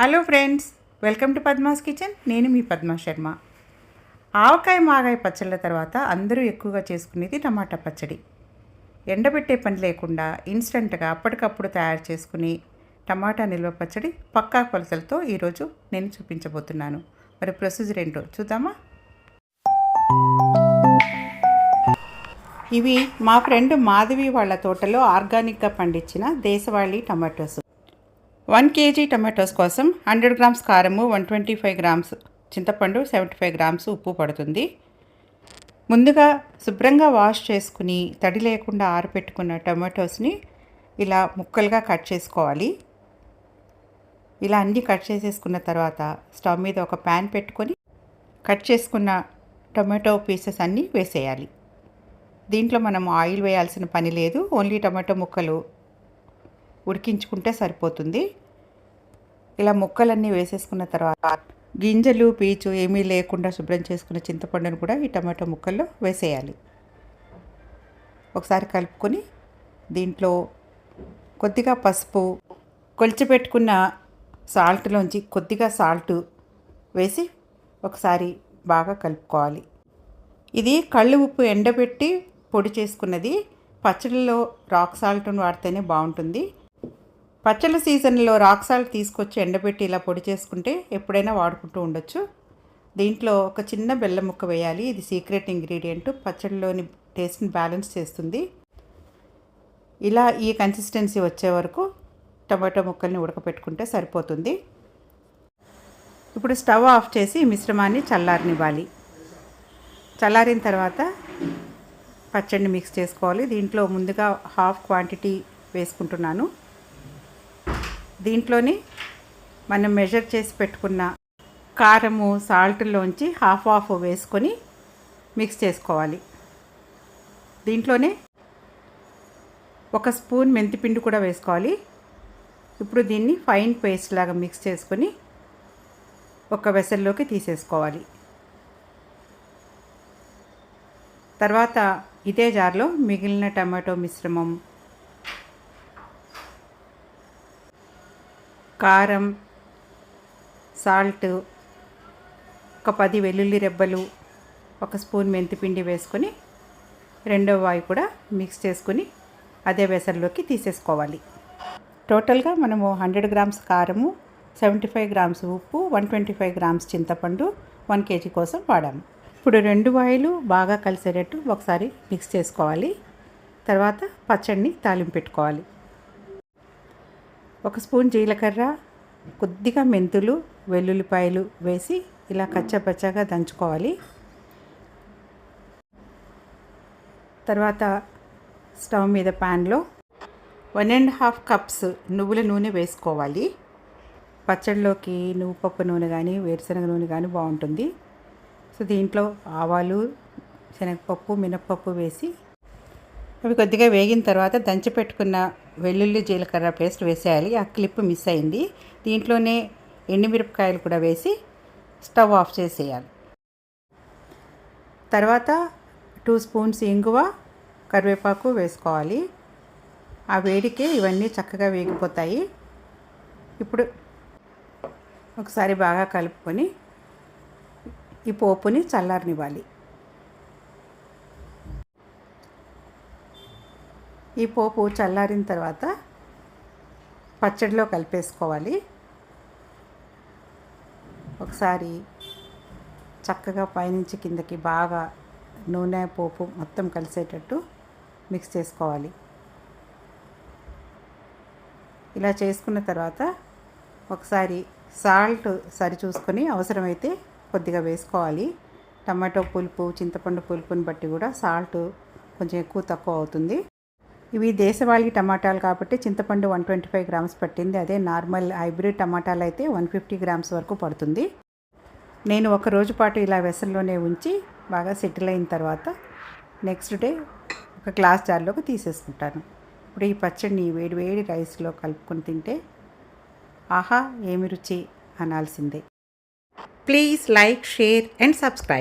Hello friends welcome to Padma's kitchen. నేను మీ పద్మా శర్మ. ఆవకాయ మాగాయ పచ్చళ్ళ తర్వాత అందరూ ఎక్కువగా చేసుకునేది టమాటా పచ్చడి. ఎండబెట్టే పని లేకుండా ఇన్స్టంట్గా అప్పటికప్పుడు తయారు చేసుకుని టమాటా నిల్వ పచ్చడి పక్కా కొలతలతో ఈరోజు నేను చూపించబోతున్నాను. మరి ప్రొసీజర్ ఏంటో చూద్దామా? ఇవి మా ఫ్రెండ్ మాధవి వాళ్ళ తోటలో ఆర్గానిక్గా పండించిన దేశవాళీ టమాటోస్. వన్ కేజీ టమాటోస్ కోసం హండ్రెడ్ గ్రామ్స్ కారము వన్ ట్వంటీ ఫైవ్ గ్రామ్స్ చింతపండు సెవెంటీ ఫైవ్ గ్రామ్స్ ఉప్పు పడుతుంది. ముందుగా శుభ్రంగా వాష్ చేసుకుని తడి లేకుండా ఆరబెట్టుకున్న టమాటోస్ని ఇలా ముక్కలుగా కట్ చేసుకోవాలి. ఇలా అన్నీ కట్ చేసేసుకున్న తర్వాత స్టవ్ మీద ఒక ప్యాన్ పెట్టుకొని కట్ చేసుకున్న టమాటో పీసెస్ అన్నీ వేసేయాలి. దీంట్లో మనం ఆయిల్ వేయాల్సిన పని లేదు ఓన్లీ టమాటో ముక్కలు ఉడికించుకుంటే సరిపోతుంది. ఇలా ముక్కలన్నీ వేసేసుకున్న తర్వాత గింజలు పీచు ఏమీ లేకుండా శుభ్రం చేసుకున్న చింతపండును కూడా ఈ టమాటో ముక్కల్లో వేసేయాలి. ఒకసారి కలుపుకొని దీంట్లో కొద్దిగా పసుపు కొలిచిపెట్టుకున్న సాల్ట్లోంచి కొద్దిగా సాల్ట్ వేసి ఒకసారి బాగా కలుపుకోవాలి. ఇది కళ్ళు ఉప్పు ఎండబెట్టి పొడి చేసుకున్నది. పచ్చడిలో రాక్ సాల్ట్ను వాడితేనే బాగుంటుంది. పచ్చళ్ళ సీజన్లో రాక్ సాల్ట్ తీసుకొచ్చి ఎండబెట్టి ఇలా పొడి చేసుకుంటే ఎప్పుడైనా వాడుకుంటూ ఉండొచ్చు. దీంట్లో ఒక చిన్న బెల్లం ముక్క వేయాలి. ఇది సీక్రెట్ ఇంగ్రీడియంట్. పచ్చడిలోని టేస్ట్ని బ్యాలెన్స్ చేస్తుంది. ఇలా ఈ కన్సిస్టెన్సీ వచ్చే వరకు టమాటో ముక్కల్ని ఉడకపెట్టుకుంటే సరిపోతుంది. ఇప్పుడు స్టవ్ ఆఫ్ చేసి మిశ్రమాన్ని చల్లారనివ్వాలి. చల్లారిన తర్వాత పచ్చడిని మిక్స్ చేసుకోవాలి. దీంట్లో ముందుగా హాఫ్ క్వాంటిటీ వేసుకుంటున్నాను. దీంట్లోని మనం మెజర్ చేసి పెట్టుకున్న కారము సాల్ట్లోంచి హాఫ్ హాఫ్ వేసుకొని మిక్స్ చేసుకోవాలి. దీంట్లోనే ఒక స్పూన్ మెంతిపిండి కూడా వేసుకోవాలి. ఇప్పుడు దీన్ని ఫైన్ పేస్ట్ లాగా మిక్స్ చేసుకొని ఒక వెసల్లోకి తీసేసుకోవాలి. తర్వాత ఇదే జార్లో మిగిలిన టమాటో మిశ్రమం కారం సాల్ట్ ఒక పది వెల్లుల్లి రెబ్బలు ఒక స్పూన్ మెంతిపిండి వేసుకొని రెండో వాయి కూడా మిక్స్ చేసుకొని అదే వేసల్లోకి తీసేసుకోవాలి. టోటల్గా మనము హండ్రెడ్ గ్రామ్స్ కారము సెవెంటీ ఫైవ్ గ్రామ్స్ ఉప్పు వన్ ట్వంటీ ఫైవ్ గ్రామ్స్ చింతపండు వన్ కేజీ కోసం వాడాము ఇప్పుడు రెండు వాయిలు బాగా కలిసేటట్టు ఒకసారి మిక్స్ చేసుకోవాలి. తర్వాత పచ్చడిని తాలింపు పెట్టుకోవాలి. ఒక స్పూన్ జీలకర్ర కొద్దిగా మెంతులు వెల్లుల్లిపాయలు వేసి ఇలా కచ్చపచ్చగా దంచుకోవాలి. తర్వాత స్టవ్ మీద ప్యాన్లో వన్ అండ్ హాఫ్ కప్స్ నువ్వుల నూనె వేసుకోవాలి. పచ్చడిలోకి నువ్వు పప్పు నూనె కానీ వేరుశనగ నూనె కానీ బాగుంటుంది. సో దీంట్లో ఆవాలు శనగపప్పు మినప్పప్పు వేసి అవి కొద్దిగా వేగిన తర్వాత దంచి పెట్టుకున్న వెల్లుల్లి జీలకర్ర పేస్ట్ వేసేయాలి. ఆ క్లిప్ మిస్ అయింది. దీంట్లోనే ఎండుమిరపకాయలు కూడా వేసి స్టవ్ ఆఫ్ చేసేయాలి. తర్వాత టూ స్పూన్స్ ఇంగువ కరివేపాకు వేసుకోవాలి. ఆ వేడికి ఇవన్నీ చక్కగా వేగిపోతాయి. ఇప్పుడు ఒకసారి బాగా కలుపుకొని ఈ పోపుని చల్లారనివ్వాలి. ఈ పోపు చల్లారిన తర్వాత పచ్చడిలో కలిపేసుకోవాలి. ఒకసారి చక్కగా పైనుంచి కిందకి బాగా నూనె పోపు మొత్తం కలిసేటట్టు మిక్స్ చేసుకోవాలి. ఇలా చేసుకున్న తర్వాత ఒకసారి సాల్ట్ సరి చూసుకొని అవసరమైతే కొద్దిగా వేసుకోవాలి. టమాటో పులుపు చింతపండు పులుపుని బట్టి కూడా సాల్ట్ కొంచెం ఎక్కువ తక్కువ అవుతుంది. ఇవి దేశవాళీ టమాటాలు కాబట్టి చింతపండు వన్ ట్వంటీ ఫైవ్ గ్రామ్స్ పట్టింది. అదే నార్మల్ హైబ్రిడ్ టమాటాలు అయితే వన్ ఫిఫ్టీ గ్రామ్స్ వరకు పడుతుంది. నేను ఒక రోజు పాటు ఇలా వెసల్లోనే ఉంచి బాగా సెటిల్ అయిన తర్వాత నెక్స్ట్ డే ఒక గ్లాస్ జార్లోకి తీసేసుకుంటాను. ఇప్పుడు ఈ పచ్చడిని వేడి వేడి రైస్లో కలుపుకొని తింటే ఆహా ఏమి రుచి అనాల్సిందే. Please like share and subscribe.